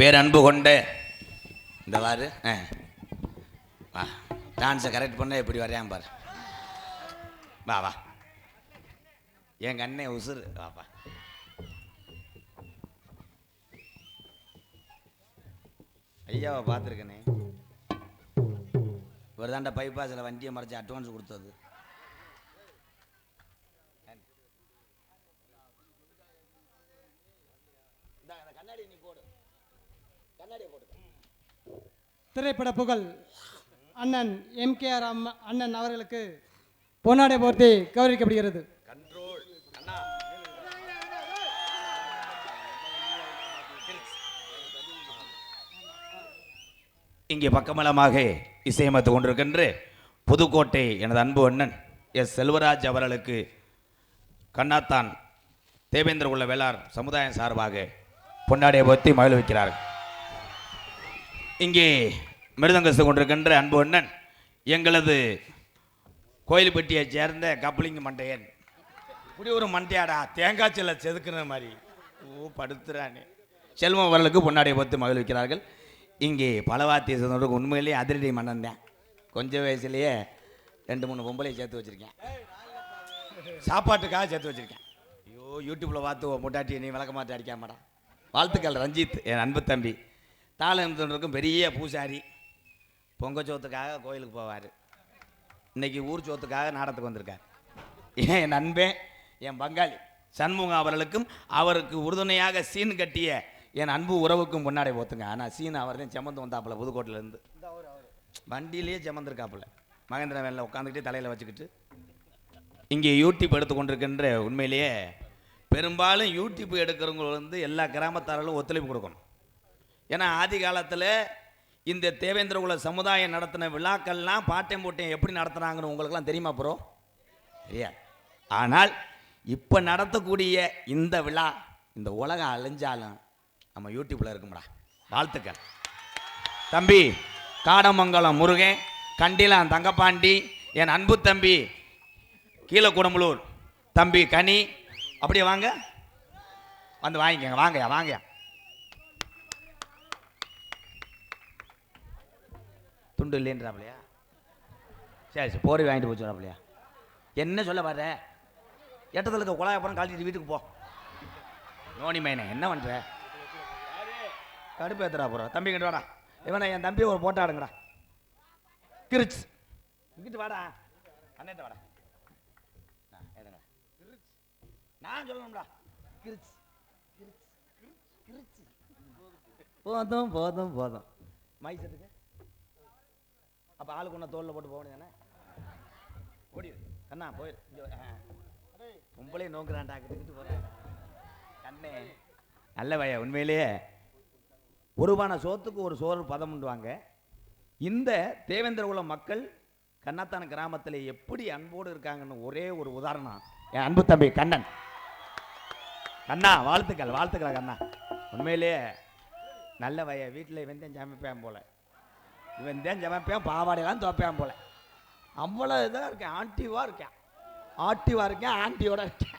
பேரன்பு கொண்ட இந்த வாரு ஆ. வா டான்ஸை கரெக்ட் பண்ண எப்படி வரையான் பாரு. வா வா. என் கண்ணே உசுறு. வாப்பா ஐயாவை பார்த்துருக்கனே. இவர் தாண்டா பைபாஸில் வண்டியை மறைச்சி அட்வான்ஸ் கொடுத்தது கண்ணாடி நீ போடு கண்ணாடியை போடு திரைப்பட புகழ் அண்ணன் எம்கேஆர் அம்மா அண்ணன் அவர்களுக்கு பொன்னாடை போர்த்தி கௌரவிக்கப்படுகிறது. இங்கே பக்கமலமாக இசையமைத்து கொண்டிருக்கின்ற புதுக்கோட்டை எனது அன்பு அண்ணன் எஸ் செல்வராஜ் அவர்களுக்கு கண்ணாத்தான் தேவேந்திர உள்ள வேளார் சமுதாயம் சார்பாக பொன்னாடியை பற்றி மகிழ்விக்கிறார்கள் இங்கே மிருதங்கசு கொண்டிருக்கின்ற அன்பு அண்ணன் எங்களது கோயில்பட்டியை சேர்ந்த கப்ளிங் மண்டையன். இப்படி ஒரு மண்டையாடா தேங்காய் செல்ல செதுக்குற மாதிரி. ஓ படுத்துறானே. செல்வம் அவர்களுக்கு பொன்னாடியை பார்த்து மகிழ்விக்கிறார்கள் இங்கே பலவாத்திய சொன்னவருக்கு உண்மையிலேயே அதிரடி மன்னன் தான். கொஞ்சம் வயசுலேயே ரெண்டு மூணு பொம்பளையும் சேர்த்து வச்சுருக்கேன். சாப்பாட்டுக்காக சேர்த்து வச்சுருக்கேன். ஐயோ யூடியூப்பில் பார்த்து உன் முட்டாட்டி நீ விளக்க மாட்டே அடிக்காமடா. வாழ்த்துக்கள் ரஞ்சித் என் அன்பு தம்பி. தாளம் பெரிய பூசாரி. பொங்க சோத்துக்காக கோயிலுக்கு போவார். இன்னைக்கு ஊர் சோத்துக்காக நாடகத்துக்கு வந்திருக்கார். ஏன் என் நண்பன் என் பங்காளி சண்முகம் அவர்களுக்கும் அவருக்கு உறுதுணையாக சீன் கட்டிய என் அன்பு உறவுக்கும் முன்னாடி போத்துங்க. ஆனால் சீன் அவர் தான் செமந்து வந்தாப்புல புதுக்கோட்டையிலேருந்து. வண்டியிலேயே செமந்திருக்காப்புல. மகேந்திர வேலில் உட்காந்துக்கிட்டே தலையில் வச்சுக்கிட்டு. இங்கே யூடியூப் எடுத்து கொண்டிருக்கின்ற உண்மையிலேயே பெரும்பாலும் யூடியூப் எடுக்கிறவங்க வந்து எல்லா கிராமத்தாரர்களும் ஒத்துழைப்பு கொடுக்கணும். ஏன்னா ஆதி காலத்தில் இந்த தேவேந்திர குல சமுதாயம் நடத்தின விழாக்கள்லாம் பாட்டையும் போட்டையும் எப்படி நடத்துனாங்கன்னு உங்களுக்கெல்லாம் தெரியுமா ப்ரோ தெரியாது. ஆனால் இப்போ நடத்தக்கூடிய இந்த விழா இந்த உலகம் அழிஞ்சாலும் நம்ம யூடியூப்பில் இருக்கும்டா. வாழ்த்துக்கள். தம்பி காடமங்கலம் முருகன் கண்டிலான் தங்கப்பாண்டி என் அன்பு தம்பி கீழக்குடம்பலூர் தம்பி கனி அப்படியே வாங்க. வந்து வாங்கிக்கங்க வாங்கயா வாங்கயா துண்டு இல்லைன்றாப்லையா? சரி சரி போரி வாங்கிட்டு போச்சுறாப்லையா என்ன சொல்ல வர்ற? எட்டத்தில் இருக்க குழாய் அப்புறம் கழட்டிட்டு வீட்டுக்கு போ. நோனி மைனே என்ன பண்ணுற கடுப்பு ஏத்துறா போகிறோம் தம்பி கிட்ட வாடா. இவனை என் தம்பி ஒரு போட்டோ ஆடுங்கடா கிரிச் இங்கிட்டு வாடா. அண்ணேட்ட வாடா. ஆ, எடுங்க. நான் சொல்லணும்டா. கிரிச் போதும் போதும் போதும். மைசத்துக்கு அப்போ ஆளுக்கு ஒன்று தோளில் போட்டு போக வேண்டியதானே ஓடி கண்ணா போயிரு. பொம்பளையும் நோக்குறான்டா கிட்ட போகிறேன் கண்ணே. நல்ல வய உண்மையிலேயே. ஒருவான சோத்துக்கு ஒரு சோறு பதம்ண்டுவாங்க. இந்த தேவேந்திர குல மக்கள் கண்ணாத்தான கிராமத்தில் எப்படி அன்போடு இருக்காங்கன்னு ஒரே ஒரு உதாரணம். என் அன்பு தம்பி கண்ணன். கண்ணா வாழ்த்துக்கள் வாழ்த்துக்கள் கண்ணா. உண்மையிலேயே நல்ல வய வீட்டில் இவன் தான் சமைப்பேன் போல. இவன் தான் சமைப்பேன் பாவாடையெல்லாம் துவைப்பேன் போல. அவ்வளோ இதாக இருக்கேன் ஆக்டிவாக இருக்கேன். ஆக்டிவாக இருக்கேன் ஆன்ட்டியோட இருக்கேன்.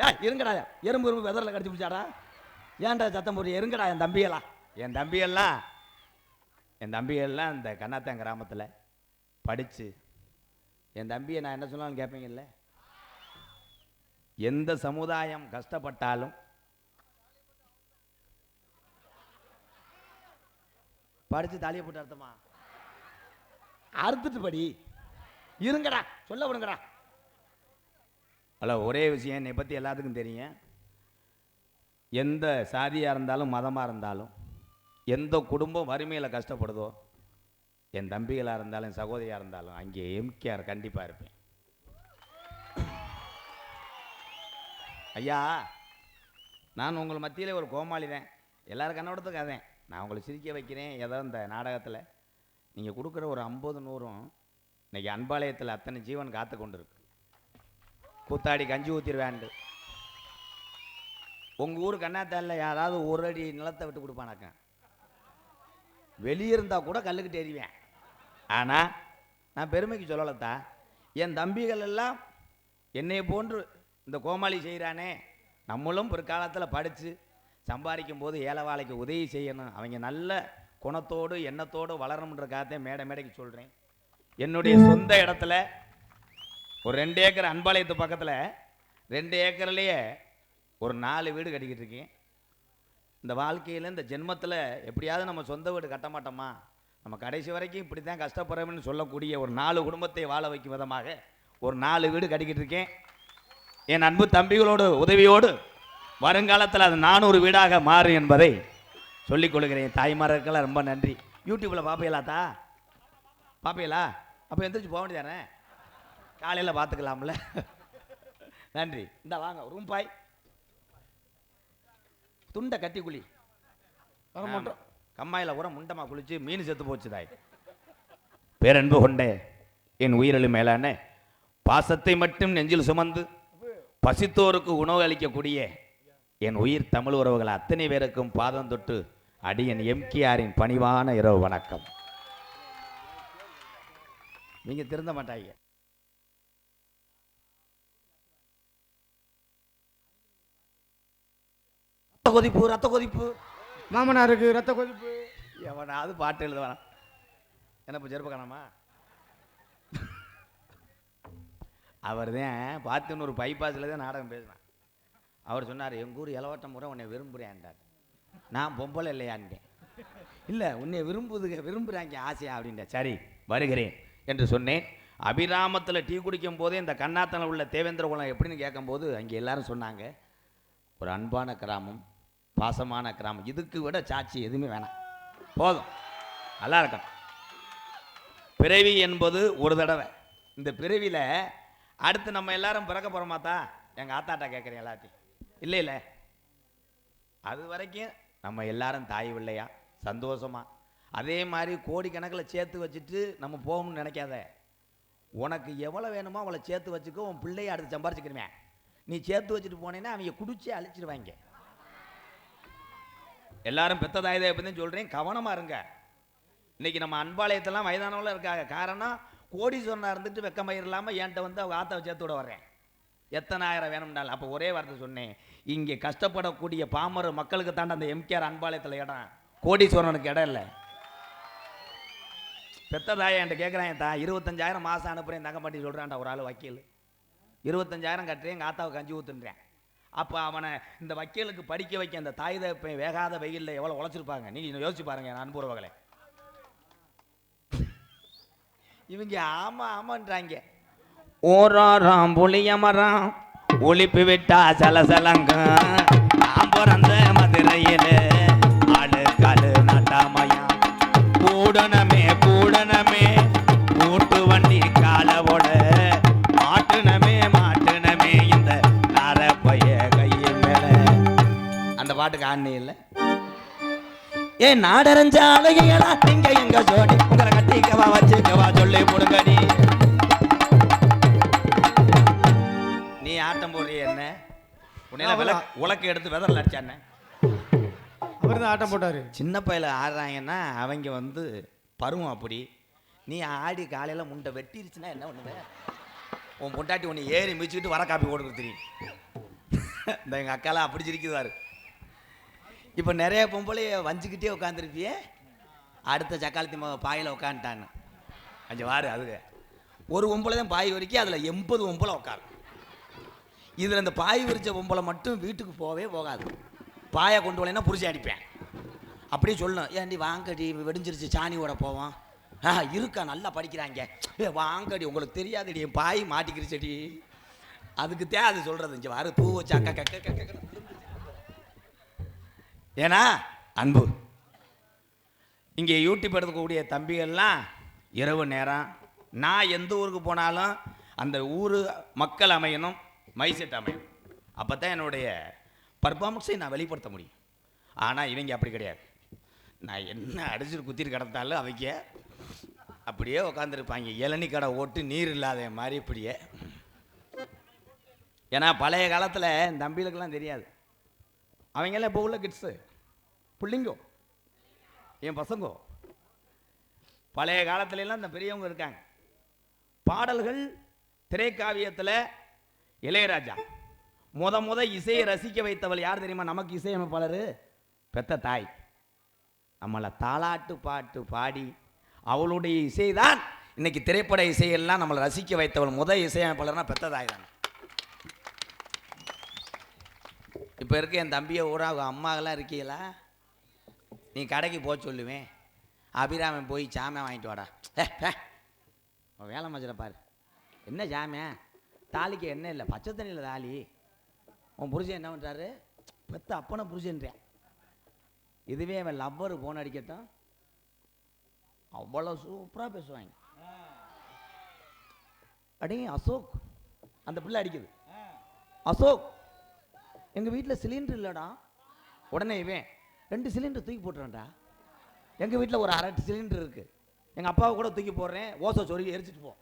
ஏ இருங்கடா எறும்பு எறும்பு வெதரில் கடிச்சு பிடிச்சாடா? ஏன்டா சத்தம் போடு இருங்கடா என் தம்பியெல்லாம் என் தம்பியெல்லாம் என் தம்பியெல்லாம் இந்த கண்ணாத்தன் கிராமத்தில் படித்து என் தம்பியை நான் என்ன சொன்னாலும் கேட்பீங்கல்ல எந்த சமுதாயம் கஷ்டப்பட்டாலும் படித்து தாலியை போட்டு அர்த்தமா அறுத்துட்டு படி இருங்கடா சொல்ல விடுங்கடா. ஹலோ ஒரே விஷயம் என்னை பற்றி எல்லாத்துக்கும் தெரியும். எந்த சாதியாக இருந்தாலும் மதமாக இருந்தாலும் எந்த குடும்பம் வறுமையில் கஷ்டப்படுதோ என் தம்பிகளாக இருந்தாலும் என் சகோதரியாக இருந்தாலும் அங்கே எம்கேஆர் கண்டிப்பாக இருப்பேன். ஐயா நான் உங்கள் மத்தியிலே ஒரு கோமாளி தான். எல்லாரும் கண்ணோடத்துக்கு அதேன். நான் உங்களை சிரிக்க வைக்கிறேன் ஏதோ இந்த நாடகத்தில். நீங்கள் கொடுக்குற ஒரு ஐம்பது நூறும் இன்றைக்கி அன்பாலயத்தில் அத்தனை ஜீவன் காத்து கொண்டு இருக்கு கூத்தாடி கஞ்சி ஊற்றிடுவேன்ட்டு உங்கள் ஊர் கண்ணாத்தாலில் யாராவது ஒரு அடி நிலத்தை விட்டு கொடுப்பானாக்க? வெளியே இருந்தால் கூட கல்லுக்கிட்டு எறிவேன். ஆனால் நான் பெருமைக்கு சொல்லலத்தா என் தம்பிகள் எல்லாம் என்னை போன்று இந்த கோமாளி செய்கிறானே நம்மளும் பிற்காலத்தில் படித்து சம்பாதிக்கும் போது ஏழைவாளைக்கு உதவி செய்யணும். அவங்க நல்ல குணத்தோடு எண்ணத்தோடு வளரணுன்றக்காகத்தே மேடை மேடைக்கு சொல்கிறேன் என்னுடைய சொந்த இடத்துல ஒரு ரெண்டு ஏக்கர் அன்பாளையத்து பக்கத்தில் ரெண்டு ஏக்கர்லேயே ஒரு நாலு வீடு கட்டிக்கிட்டு இருக்கேன். இந்த வாழ்க்கையில் இந்த ஜென்மத்தில் எப்படியாவது நம்ம சொந்த வீடு கட்ட மாட்டோமா? நம்ம கடைசி வரைக்கும் இப்படி தான் கஷ்டப்படுறோம்னு சொல்லக்கூடிய ஒரு நாலு குடும்பத்தை வாழ வைக்கும் விதமாக ஒரு நாலு வீடு கட்டிக்கிட்டு இருக்கேன். என் அன்பு தம்பிகளோடு உதவியோடு வருங்காலத்தில் அது நானூறு வீடாக மாறும் என்பதை சொல்லிக் கொள்கிறேன். தாய்மார்களுக்கெல்லாம் ரொம்ப நன்றி. யூடியூப்பில் பார்ப்பீங்களாத்தா பார்ப்பீங்களா அப்போ எந்திரிச்சு போக வேண்டியதானே? காலையில் பார்த்துக்கலாம்ல நன்றி. இந்த வாங்க ரூம் பாய். துண்டை கட்டி குழி. வரமாட்டோம் கம்மாயில் உரம் முண்டமாக குளிச்சு மீன் செத்து போச்சு தாய். பேரன்பு கொண்டே என் உயிரிழு மேலான பாசத்தை மட்டும் நெஞ்சில் சுமந்து பசித்தோருக்கு உணவு அளிக்கக்கூடிய என் உயிர் தமிழ் உறவுகள் அத்தனை பேருக்கும் பாதம் தொட்டு அடியன் எம்கேஆரின் பணிவான இரவு வணக்கம். நீங்க திருந்த மாட்டாங்க ரத்த கொதிப்பு ரத்த கொதிப்பு. மாமனாருக்கு ரத்த கொதிப்பு. எவனாவது பாட்டு எழுதுவானா? என்ன இப்போ செருப்பு காணாமா? அவர் தான் பார்த்துன்னு ஒரு பைபாஸில் தான் நாடகம் பேசினான். அவர் சொன்னார் எங்கள் ஊர் இளவட்டம் முறை உன்னை விரும்புகிறேன்டார் நான் பொம்பளை இல்லையான்ட்டேன். இல்லை உன்னை விரும்புது விரும்புகிறாங்க ஆசையா? அப்படின்ட்டேன் சரி வருகிறேன் என்று சொன்னேன். அபிராமத்தில் டீ குடிக்கும் போதே இந்த கண்ணாத்தனில் உள்ள தேவேந்திர குலம் எப்படின்னு கேட்கும்போது அங்கே எல்லாரும் சொன்னாங்க ஒரு அன்பான கிராமம் பாசமான கிராமம். இதுக்கு விட சாட்சி எதுவுமே வேணாம். போதும். நல்லா இருக்கணும். பிறவி என்பது ஒரு தடவை. இந்த பிறவியில் அடுத்து நம்ம எல்லாரும் பிறக்க போகிறோமாத்தா எங்கள் ஆத்தாட்டா கேட்குறேன் எல்லாத்தையும். இல்லை இல்லை. அது வரைக்கும் நம்ம எல்லாரும் தாய் பிள்ளையா? சந்தோஷமாக அதே மாதிரி கோடிக்கணக்கில் சேர்த்து வச்சுட்டு நம்ம போகணும்னு நினைக்காத. உனக்கு எவ்வளோ வேணுமோ அவளை சேர்த்து வச்சுக்கோ உன் பிள்ளைய அடுத்து சம்பாரிச்சுக்கிறமே நீ சேர்த்து வச்சுட்டு போனேன்னா அவங்க குடிச்சு அழிச்சிடுவாங்க எல்லாரும் பெத்த தாய் பற்றி சொல்கிறேன் கவனமாக இருங்க. இன்றைக்கி நம்ம அன்பாலயத்தெல்லாம் வயதானவங்களும் இருக்காங்க. காரணம் கோடீஸ்வரனாக இருந்துட்டு வெக்கமயிர் இல்லாமல் என்கிட்ட வந்து அவங்க ஆத்தாவை சேர்த்து விட வர்றேன். எத்தனை ஆயிரம் வேணும்னாலும் அப்போ ஒரே வார்த்தை சொன்னேன். இங்கே கஷ்டப்படக்கூடிய பாமர மக்களுக்கு தாண்ட அந்த எம்கேஆர் அன்பாலயத்தில் இடம். கோடீஸ்வரனுக்கு இடம் இல்லை. பெத்த தாயை என்கிட்ட கேட்குறேன் தான் இருபத்தஞ்சாயிரம் மாதம் அனுப்புகிறேன் தங்க பாட்டி சொல்கிறான்டா ஒரு ஆள் வக்கீல். இருபத்தஞ்சாயிரம் கட்டுறேன் எங்கள் ஆத்தாவுக்கு அஞ்சு ஊற்றுன்றேன் அப்போ அவனை இந்த வக்கீலுக்கு படிக்க வைக்க அந்த தாய் தப்பை வேகாத வெயிலில் எவ்வளோ உழைச்சிருப்பாங்க? நீங்கள் யோசிச்சு பாருங்க என் அன்புறவர்களே இவங்க ஆமாம் ஆமான்றாங்க. ஓராறாம் புளியமரம் ஒழிப்பு ஒளிப்பு விட்டா சலசலங்க. நான் பிறந்த மதுரையில் ஆளு காலு நட்டாமயம் கூடனமே கூடனமே கூட்டு வண்டி காலவோட. மாட்டுனமே மாட்டுனமே. இந்த நர பைய கையின் மேல. அந்த பாட்டுக்கு ஆண்ணே இல்லை. ஏ நாடரஞ்ச அழகைகளா நீங்க எங்க ஜோடி? உங்களை கட்டிக்கவா வச்சுக்கவா சொல்லி முடுங்கடி உன்னையில உலக்கு எடுத்து விதறல அடிச்சானே அவர் தான் ஆட்டம் போட்டாரு. சின்ன பையில ஆடுறாங்கன்னா அவங்க வந்து பருவம் அப்படி. நீ ஆடி காலையில் முண்டை வெட்டிருச்சுன்னா என்ன பண்ணுவ? உன் பொண்டாட்டி உன்னை ஏறி மிதிச்சுக்கிட்டு வர காப்பி போட்டு தெரியும் இந்த எங்கள் அக்காலாம் அப்படி சிரிக்குதாரு இப்போ நிறைய பொம்பளைய வஞ்சிக்கிட்டே உட்காந்துருப்பியே அடுத்த சக்காலத்தி மக பாயில் உட்காந்துட்டான்னு அஞ்சு வாரு அதுக. ஒரு பொம்பளை தான் பாய் வரைக்கும் அதில் எண்பது பொம்பளை உட்காரும். இதில் இந்த பாய் விரிச்ச பொம்பளை மட்டும் வீட்டுக்கு போகவே போகாது. பாயை கொண்டு வரலைன்னா புரிச்சு அடிப்பேன். அப்படியே சொல்லணும். ஏன்டி வாங்கடி வெடிஞ்சிருச்சு சாணியோட போவோம். ஆ இருக்கா நல்லா படிக்கிறாங்க. ஏ வாங்கடி உங்களுக்கு தெரியாதுடி என் பாய் மாட்டிக்கிருச்சடி. அதுக்கு தே அது சொல்கிறது இங்கே வாரு பூ வச்சு அக்கா கக்க கக்க. ஏன்னா அன்பு. இங்கே யூடியூப் எடுக்கக்கூடிய தம்பிகள்லாம் இரவு நேரம். நான் எந்த ஊருக்கு போனாலும் அந்த ஊர் மக்கள் அமையணும். மைசெட் அமையும். அப்போ தான் என்னுடைய பர்ஃபார்மன்ஸை நான் வெளிப்படுத்த முடியும். ஆனால் இவங்க அப்படி கிடையாது. நான் என்ன அடிச்சுட்டு குத்திட்டு கிடந்தாலும் அவங்க அப்படியே உட்காந்துருப்பாங்க இளநி கடை ஓட்டு நீர் இல்லாத மாதிரி இப்படியே. ஏன்னா பழைய காலத்தில் இந்த தம்பிகளுக்கெல்லாம் தெரியாது. அவங்கெல்லாம் இப்போ உள்ள கிட்ஸு பிள்ளைங்கோ. என் பசங்கோ. பழைய காலத்துலலாம் இந்த பெரியவங்க இருக்காங்க. பாடல்கள் திரைக்காவியத்தில் இளையராஜா முத முத இசையை ரசிக்க வைத்தவள் யார் தெரியுமா? நமக்கு இசையமைப்பாளர் பெத்த தாய். நம்மளை தாலாட்டு பாட்டு பாடி அவளுடைய இசைதான் இன்னைக்கு திரைப்பட இசையெல்லாம் நம்மளை ரசிக்க வைத்தவள். முத இசையமைப்பாளர்னா பெத்த தாய் தான். இப்போ இருக்க என் தம்பியை ஊரா அம்மாவெல்லாம் இருக்கீங்களா? நீ கடைக்கு போக சொல்லுவேன். அபிராமன் போய் சாமியை வாங்கிட்டு வாடா. ஏ வேலை மச்சல பாரு. என்ன சாமியா தாலிக்கு என்ன இல்லை. பச்சை தண்ணியில் தாலி. உன் புருஷன் என்ன பண்ணுறாரு பெத்த அப்பனை புருஷன்றேன் இதுவே அவன் லவ்வர் போன் அடிக்கட்டும். அவ்வளோ சூப்பராக பேசுவாங்க. அடி அசோக். அந்த பிள்ளை அடிக்குது. அசோக் எங்கள் வீட்டில் சிலிண்டர் இல்லைடா. உடனே இவன் ரெண்டு சிலிண்டர் தூக்கி போட்டுறேன்டா. எங்கள் வீட்டில் ஒரு அரை சிலிண்டர் இருக்குது எங்கள் அப்பாவை கூட தூக்கி போடுறேன். ஓசை சொருகி எரிச்சிட்டு போ.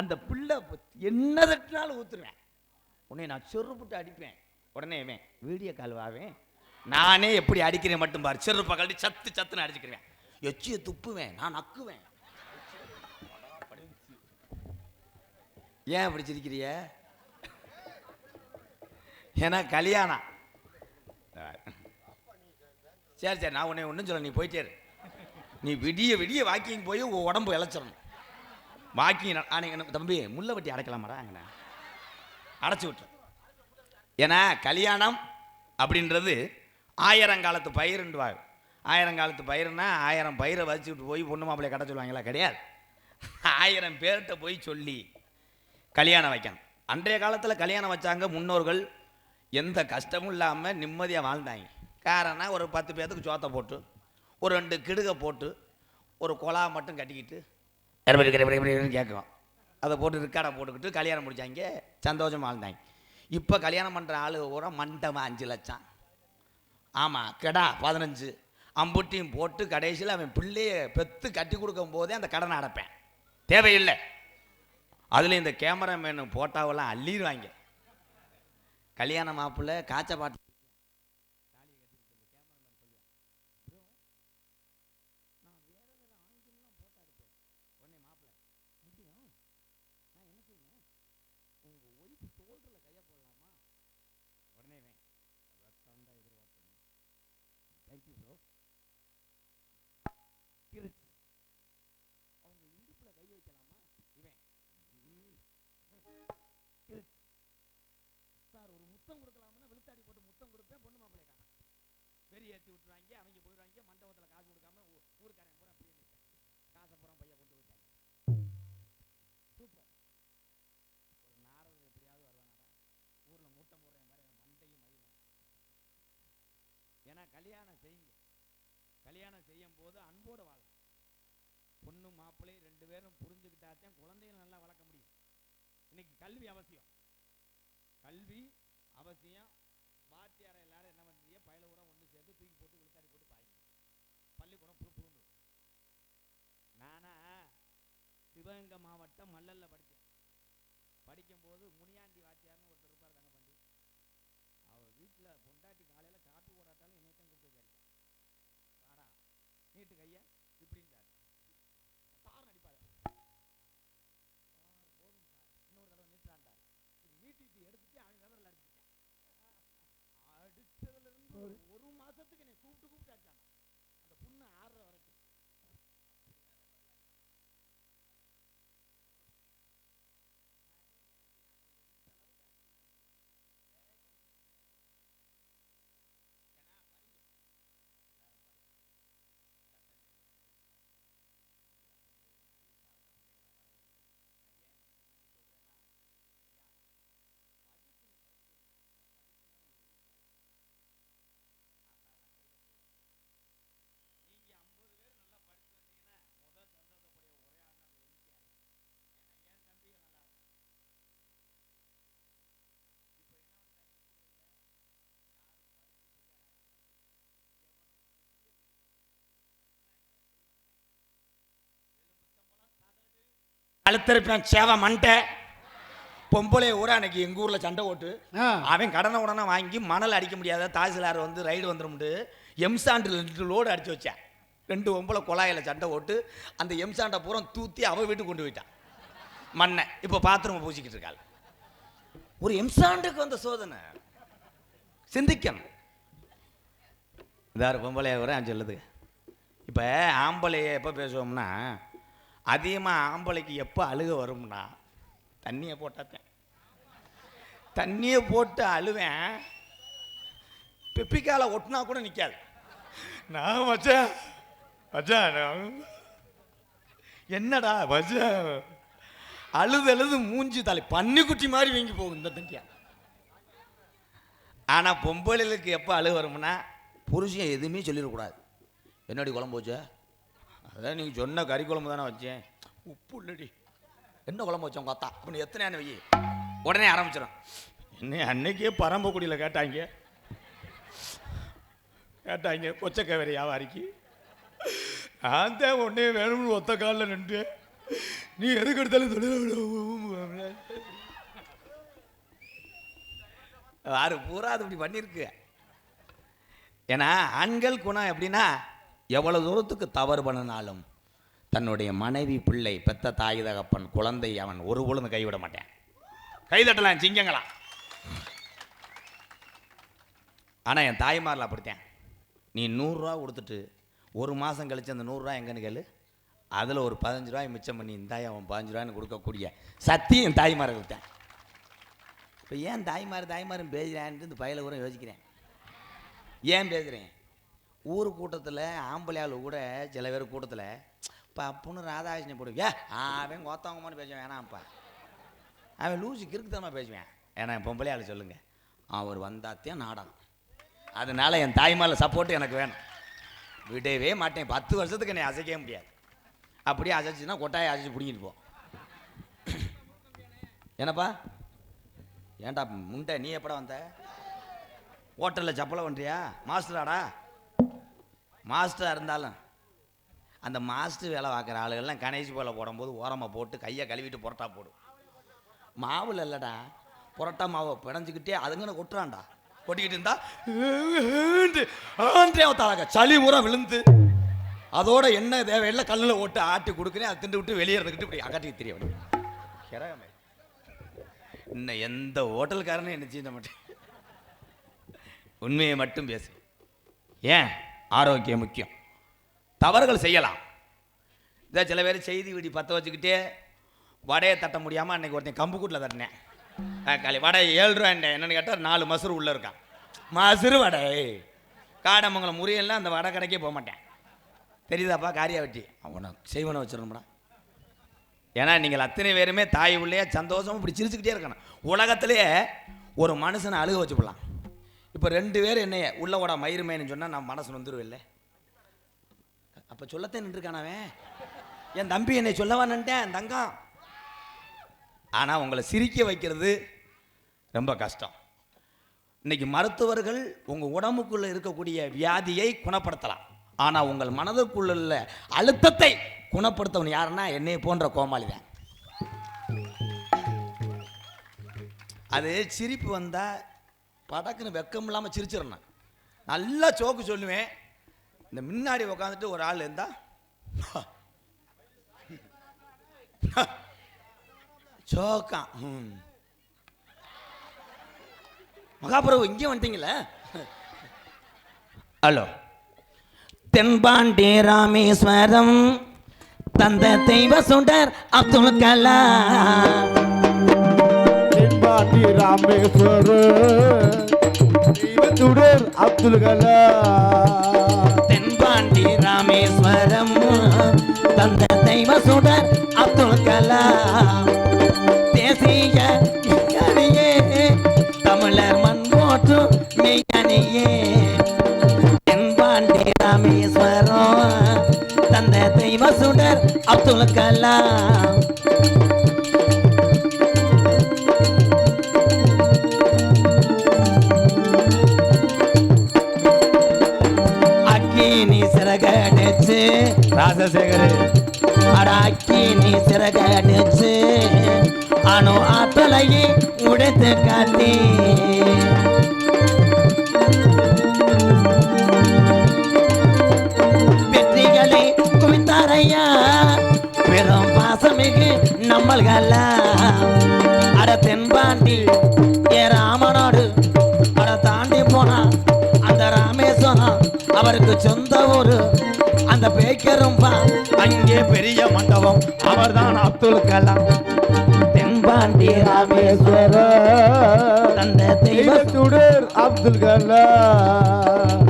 அந்த பிள்ளை என்ன தட்டினாலும் ஊற்றுவேன் உன்னை நான் செருப்புட்டு அடிப்பேன். உடனே இவன் வீடியோ கால் வாவேன் நானே எப்படி அடிக்கிறேன் மட்டும் பாரு. செருப்பை கழட்டி சத்து சத்துன்னு அடிச்சுக்கிறேன் எச்சியை துப்புவேன். நான் நக்குவேன். ஏன் அப்படி ஏன்னா கல்யாணம். சரி சரி நான் உன்னை ஒன்றும் சொல்ல நீ போயிட்டே நீ விடிய விடிய வாக்கிங் போய் உன் உடம்பு இழைச்சிடணும். வாக்கிங் ஆனால் தம்பி முல்லை வட்டி அடைக்கலாமாடா அங்கண்ணா? அடைச்சி விட்டுரு. ஏன்னா கல்யாணம் அப்படின்றது ஆயிரங்காலத்து பயிருண்டுவாங்க ஆயிரங்காலத்து பயிருன்னா ஆயிரம் பயிரை வச்சுட்டு போய் பொண்ணு மாப்பிள்ளைய கடை சொல்லுவாங்களா? கிடையாது. ஆயிரம் பேர்கிட்ட போய் சொல்லி கல்யாணம் வைக்கணும். அன்றைய காலத்தில் கல்யாணம் வச்சாங்க முன்னோர்கள். எந்த கஷ்டமும் இல்லாமல் நிம்மதியாக வாழ்ந்தாங்க. காரணம் ஒரு பத்து பேர்த்துக்கு சோத்தை போட்டு ஒரு ரெண்டு கிடுகை போட்டு ஒரு குழா மட்டும் கட்டிக்கிட்டு கேட்கும் அதை போட்டு ரிக்கார்டை போட்டுக்கிட்டு கல்யாணம் முடிச்சாங்க. சந்தோஷமாக வாழ்ந்தாங்க. இப்போ கல்யாணம் பண்ணுற ஆளு பூரா மண்டபம் அஞ்சு லட்சம். ஆமாம் கெடா பதினஞ்சு. அம்புட்டியும் போட்டு கடைசியில் அவன் பிள்ளைய பெத்து கட்டி கொடுக்கும் போதே அந்த கடனை அடைப்பேன். தேவையில்லை. அதில் இந்த கேமராமேனு போட்டாவெல்லாம் அள்ளிடுவாங்க. கல்யாண மாப்பிள்ளை காய்ச்ச பாட்டு சார் ஒரு முத்தம் கொடுக்கலாம்னா வெளுத்தாடி போட்டு முத்தம் கொடுப்பேன் பொண்ணு மாப்பிள்ளை காணும் பெரிய ஏற்றி விட்டுருவாங்க அவங்க போயிடுவாங்க மண்டபத்தில் காசு கொடுக்காம ஊருக்காரன் பூரா அப்படியே காசை பூரா பையன் கொண்டு போயிட்டாங்க சூப்பர். ஒரு நாரதர் எப்படியாவது வருவானாடா. ஊரில் மூட்டம் போடுறேன் பாரு மண்டையும் மயிலும். ஏன்னா கல்யாணம் செய்யுங்க. கல்யாணம் செய்யும் போது அன்போடு வாழும் பொண்ணு மாப்பிள்ளை ரெண்டு பேரும் புரிஞ்சுக்கிட்டாத்தான் குழந்தைகளை நல்லா வளர்க்க முடியும். இன்னைக்கு கல்வி அவசியம். கல்வி அவசியம். வாத்தியாரை எல்லாரும் என்ன பண்ணுறீங்க பயில கூட தூக்கி போட்டு விழுக்காடி போட்டு பாய்ங்க பள்ளிக்கூடம் புழு புழுந்து நானா சிவகங்கை மாவட்டம் மல்லல்ல படித்தேன். படிக்கும்போது முனியாண்டி வாத்தியார்னு ஒருத்தர் இருப்பார் தங்கப்பண்டி. அவர் வீட்டில் பொண்டாட்டி காலையில் காப்பி போடாட்டாலும் என்னையத்தான் கூப்பிட்டு விசாரிப்பான் வாடா நீட்டு கையை இப்படின்ட்டார் சார் அடிப்பார் சார் போதும் சார் இன்னொரு தடவை நீட்டாண்டார் இது நீட்டிட்டு எடுத்துட்டு அவன் விவரில் அடிச்சுட்டேன் அடிச்சதுல இருந்து ஒரு- ஒரு மாசத்துக்கு என்னை கூப்பிட்டு கூப்பிட்டு அடிச்சான் அந்த புண்ணு ஆறுற வரைக்கும் அழுத்திருப்பேன் சேவை மண்டை. பொம்பளை ஊரா அன்னைக்கு எங்கள் ஊரில் சண்டை ஓட்டு அவன் கடனை உடனே வாங்கி மணல் அடிக்க முடியாத தாசில்தார் வந்து ரைடு வந்துரும்ட்டு எம்சாண்டு ரெண்டு லோடு அடிச்சு வச்சேன். ரெண்டு ஒம்பளை குழாயில் சண்டை ஓட்டு அந்த எம்சாண்டை பூரா தூத்தி அவ வீட்டுக்கு கொண்டு போயிட்டான். மண்ணை. இப்போ பாத்ரூம் பூசிக்கிட்டு இருக்காள். ஒரு எம்சாண்டுக்கு வந்த சோதனை. சிந்திக்கணும். இதாரு பொம்பளைய வர சொல்லுது. இப்போ ஆம்பளைய எப்போ பேசுவோம்னா அதிகமாக ஆம்பளைக்கு எப்போ அழுக வரும்னா தண்ணியை போட்டாத்தேன். தண்ணியை போட்டு அழுவேன் பெப்பிக்கால ஒட்டினா கூட நிற்காது நான் மச்சான் மச்சான் என்னடா மச்சான் அழுது அழுது மூஞ்சி தலை பன்னிக்குட்டி மாதிரி வீங்கி போகும் இந்த தண்டியா ஆனால் பொம்பளைகளுக்கு எப்போ அழுக வரும்னா புருஷன் எதுவுமே சொல்லிடக்கூடாது. என்னடி குழம்பு வச்சா? அதான் நீங்கள் சொன்ன கறி குழம்பு தானே வச்சேன். உப்பு இல்லடி. என்ன குழம்பு வச்சோம் கொத்தா அப்படின்னு எத்தனை வை? உடனே ஆரம்பிச்சிடும் என்ன அன்னைக்கே பரம்பக்குடியில் கேட்டாங்க. கேட்டாங்க கொச்சக்கவரி வியாபாரிக்கு. நான் தான் உடனே வேணும்னு ஒத்த காலில் நின்று நீ எதுக்கு எடுத்தாலும் சொல்லி ஆறு பூரா அது இப்படி பண்ணியிருக்கு. ஏன்னா ஆண்கள் குணம் எப்படின்னா எவ்வளோ தூரத்துக்கு தவறு பண்ணினாலும் தன்னுடைய மனைவி பிள்ளை பெத்த தாய் தகப்பன் குழந்தை அவன் ஒரு பொழுது கைவிட மாட்டேன். கைதட்டலாம் சிங்கங்களா. ஆனால் என் தாய்மாரில் அப்படித்தேன். நீ நூறுரூவா கொடுத்துட்டு ஒரு மாதம் கழித்து அந்த நூறுரூவா எங்கன்னு கேளு. அதில் ஒரு பதினஞ்சு ரூபாய் மிச்சம் பண்ணி இந்தாய் அவன் பதினஞ்சு ரூபான்னு கொடுக்கக்கூடிய சக்தி என் தாய்மாரை கொடுத்தேன் இப்போ ஏன் தாய்மார் தாய்மாரும் பேசுகிறான்ட்டு இந்த பயில கூட யோசிக்கிறேன். ஏன் பேசுகிறேன் ஊர் கூட்டத்தில் ஆம்பளையாள் கூட சில பேர் கூட்டத்தில் இப்போ அப்புன்னு ராதாகிருஷ்ணன் போடுவேன் அவன் கோத்தவங்கம்மான்னு பேசுவேன். வேணாம்ப்பா. அவன் லூசு கிறுக்குத்தனமாக பேசுவேன். ஏன்னா என் பொம்பளையாள் சொல்லுங்கள் அவர் வந்தாத்தையும் நாடகம். அதனால என் தாய்மாரில் சப்போர்ட் எனக்கு வேணும். விடவே மாட்டேன். பத்து வருஷத்துக்கு என்னை அசைக்கவே முடியாது. அப்படியே அசைச்சுன்னா கொட்டாயை அசைச்சு பிடிங்கிட்டு போ. என்னப்பா? ஏன்டா முண்டை நீ எப்படா வந்த? ஹோட்டலில் சப்பலை பண்ணுறியா மாஸ்டராடா? மாஸ்டராக இருந்தாலும் அந்த மாஸ்டர் வேலை பார்க்குற ஆளுகள்லாம் கணேசி போல போடும்போது ஓரமாக போட்டு கையை கழுவிட்டு புரோட்டா போடும் மாவில் இல்லைடா புரோட்டா மாவை பிணைஞ்சிக்கிட்டே அதுங்கன்னு கொட்டுறான்டா. கொட்டிக்கிட்டு இருந்தா ஆண்டே சளி பூரா விழுந்து அதோட என்ன தேவையில்லை கல்லில் ஓட்டு ஆட்டி கொடுக்குறேன் அதை திண்டு விட்டு வெளியே இருந்துக்கிட்டு இப்படி அகட்டி தெரியும் கிரகமே. இன்னும் எந்த ஹோட்டல்காரனும் என்ன செய்ய மாட்டேன். உண்மையை மட்டும் பேசு. ஏன்? ஆரோக்கியம் முக்கியம். தவறுகள் செய்யலாம். இதை சில பேர் செய்தி விடி பற்ற வச்சுக்கிட்டே வடையை தட்ட முடியாமல் அன்னைக்கு ஒருத்தன் கம்பு கூட்டில் தட்டினேன். காலி வடை ஏழு ரூபாய் என்னன்னு கேட்டால் நாலு மசுறு உள்ளே இருக்கான். மசுறு வடை. காடமங்கலம் முறியெல்லாம் அந்த வடை கடைக்கே போக மாட்டேன். தெரியுதாப்பா காரியா வெட்டி? அவனை செய்வனை வச்சிடணும்டா. ஏன்னா நீங்கள் அத்தனை பேருமே தாய் உள்ளே சந்தோஷமும் இப்படி சிரிச்சுக்கிட்டே இருக்கணும். உலகத்திலே ஒரு மனுஷனை அழுக வச்சுப்படலாம் இப்போ ரெண்டு பேர் என்னைய உள்ள கூட மயிருமேன்னு சொன்னால் நான் மனசு வந்துருவில்ல அப்போ சொல்லத்தே நின்றுருக்கானவன் என் தம்பி என்னை சொல்லவா நின்ட்டேன் தங்கம்? ஆனால் உங்களை சிரிக்க வைக்கிறது ரொம்ப கஷ்டம். இன்னைக்கு மருத்துவர்கள் உங்கள் உடம்புக்குள்ளே இருக்கக்கூடிய வியாதியை குணப்படுத்தலாம். ஆனால் உங்கள் மனதுக்குள்ள அழுத்தத்தை குணப்படுத்தவன் யாருன்னா என்னை போன்ற கோமாளி தான். அது சிரிப்பு வந்தால் படக்குன்னு வெக்கம் இல்லாமல் சிரிச்சிடணும். நல்லா சோக்கு சொல்லுவேன். இந்த முன்னாடி உட்காந்துட்டு ஒரு ஆள் இருந்தா சோக்கான் ம். இங்கே வந்துட்டீங்களே? ஹலோ. தென்பாண்டி ராமேஸ்வரம் தந்த தெய்வ சுடர் அப்துல் கலாம். ராமேஸ்வர தெய்வத்துடர் அப்துல் கலாம். தென்பாண்டி ராமேஸ்வரம் தந்த தெய்வ சுடர் அப்துல் கலாம். தேசிய விஞ்ஞானியே தமிழர் மண் போற்று மெய்ஞானியே தென்பாண்டி ராமேஸ்வரம் தந்த தெய்வ சுடர் அப்துல் கலாம். சந்திரசேகர் அடாக்கி நீ சிறகடிச்சு அணு ஆற்றலையே உடைத்து காத்தி வெற்றிகளை குவித்தாரையா? பெரும் பாசமிகு நம்மள்கள அட தென்பாண்டி ஏ ராமனோடு அட தாண்டி போனா அந்த ராமேஸ்வரம் அவருக்கு சொந்த பேக்கரும்பா அங்கே பெரிய மண்டபம். அவர்தான் அப்துல் கலாம். தென்பாண்டி ராமேஸ்வர ராமேஸ்வர தந்த தெய்வ சுடர் அப்துல் கலாம்.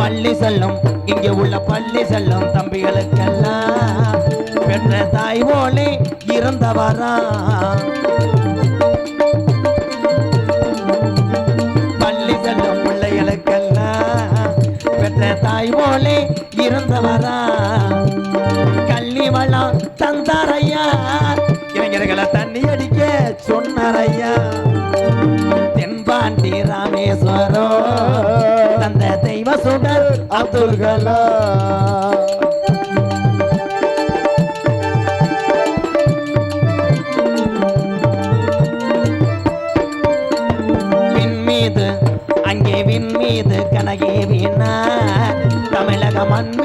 பள்ளி செல்லும். இங்கே உள்ள பள்ளி வரா பள்ளி செல்லும் பிள்ளைகளுக்கெல்லாம் பெற்ற தாய் போலே இருந்தவரா? கள்ளி வளம் தந்தாரையா? இளைஞர்களை தண்ணி அடிக்க சொன்னாரையா? தென்பாண்டி ராமேஸ்வரம் தந்த தெய்வ சுடர் அப்துல் கலாம்.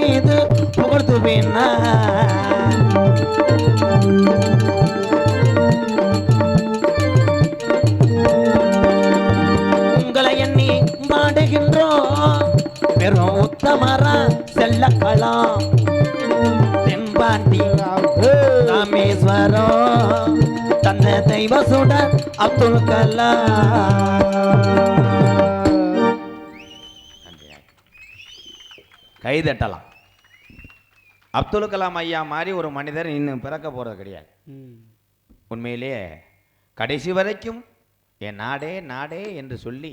மண் மீது புகழ்ந்து உங்களை எண்ணி பாடுகின்றோம் பெரும் உத்தமரா செல்லக்கலாம். தென்பாண்டி ராமேஸ்வரம். தன்னை தெய்வ சுடர் அப்துல் கலாம். கைதட்டலாம் அப்துல் கலாம் ஐயா மாதிரி ஒரு மனிதர் இன்னும் பிறக்க போகிறது கிடையாது. உண்மையிலேயே கடைசி வரைக்கும் என் நாடே நாடே என்று சொல்லி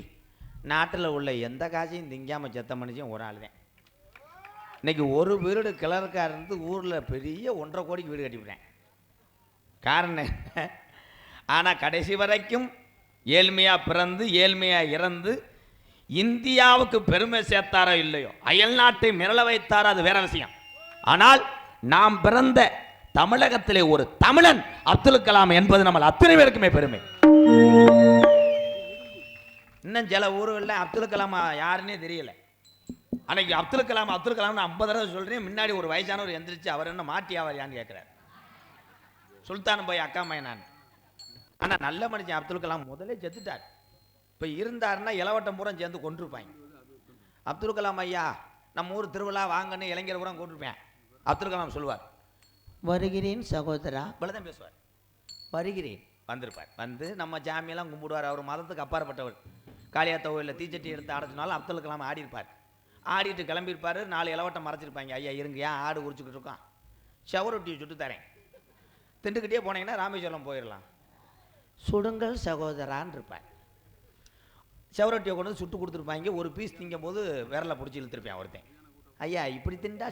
நாட்டில் உள்ள எந்த காசையும் திங்காமல் செத்த மனுஷன் ஒரு ஆள் தான் இன்னைக்கு ஒரு வீடு கிளர்க்கா இருந்து ஊரில் பெரிய ஒன்றரை கோடிக்கு வீடு கட்டிவிட்டேன். காரணம் ஆனால் கடைசி வரைக்கும் ஏழ்மையாக பிறந்து ஏழ்மையாக இறந்து இந்தியாவுக்கு பெருமை சேர்த்தாரோ இல்லையோ? அயல் நாட்டை மிரள வைத்தாரோ? அது வேற விஷயம். ஆனால் நாம் பிறந்த தமிழகத்திலே ஒரு தமிழன் அப்துல் கலாம் என்பது நம்ம அத்தனை பேருக்குமே பெருமை. இன்னும் சில ஊர்களில் அப்துல் கலாம் யாருன்னே தெரியல. அன்னைக்கு அப்துல் கலாம் அப்துல் கலாம்னு ஐம்பது தடவை சொல்றேன் முன்னாடி ஒரு வயசானவர் எந்திரிச்சு அவர் என்ன மாட்டி ஆவாரியான்னு கேட்குறாரு சுல்தான் போய் அக்கா நான். ஆனால் நல்ல மனுஷன் அப்துல் கலாம் முதலே செத்துட்டார். இப்போ இருந்தாருன்னா இளவட்டம் பூரா சேர்ந்து கொண்டிருப்பாங்க அப்துல் கலாம் ஐயா நம்ம ஊர் திருவிழா வாங்கன்னு இளைஞர் பூரா கொண்டிருப்பேன் அப்துல் கலாம் சொல்லுவார் வருகிறேன் சகோதரா. இவ்வளோதான் பேசுவார். வருகிறேன். வந்திருப்பார். வந்து நம்ம ஜாமியெல்லாம் கும்பிடுவார். அவர் மதத்துக்கு அப்பாற்பட்டவர். காளியாத்த கோயிலில் தீச்சட்டி எடுத்து அடைச்சினாலும் அப்துல் கலாம் ஆடிருப்பார் ஆடிட்டு கிளம்பியிருப்பார். நாலு இளவட்டம் மறைச்சிருப்பாங்க. ஐயா இருங்க. ஏன் ஆடு உரிச்சுக்கிட்டு இருக்கோம்? ஷவரொட்டியை சுட்டு தரேன். திண்டுக்கிட்டே போனீங்கன்னா ராமேஸ்வரம் போயிடலாம். சுடுங்கள் சகோதரான்னு இருப்பார் செவரொட்டியை கொண்டு வந்து சுட்டு கொடுத்துருப்பாங்க. ஒரு பீஸ் திங்கும் போது விரலை பிடிச்சி இழுத்துருப்பேன் ஒருத்தன் ஐயா இப்படி திண்டா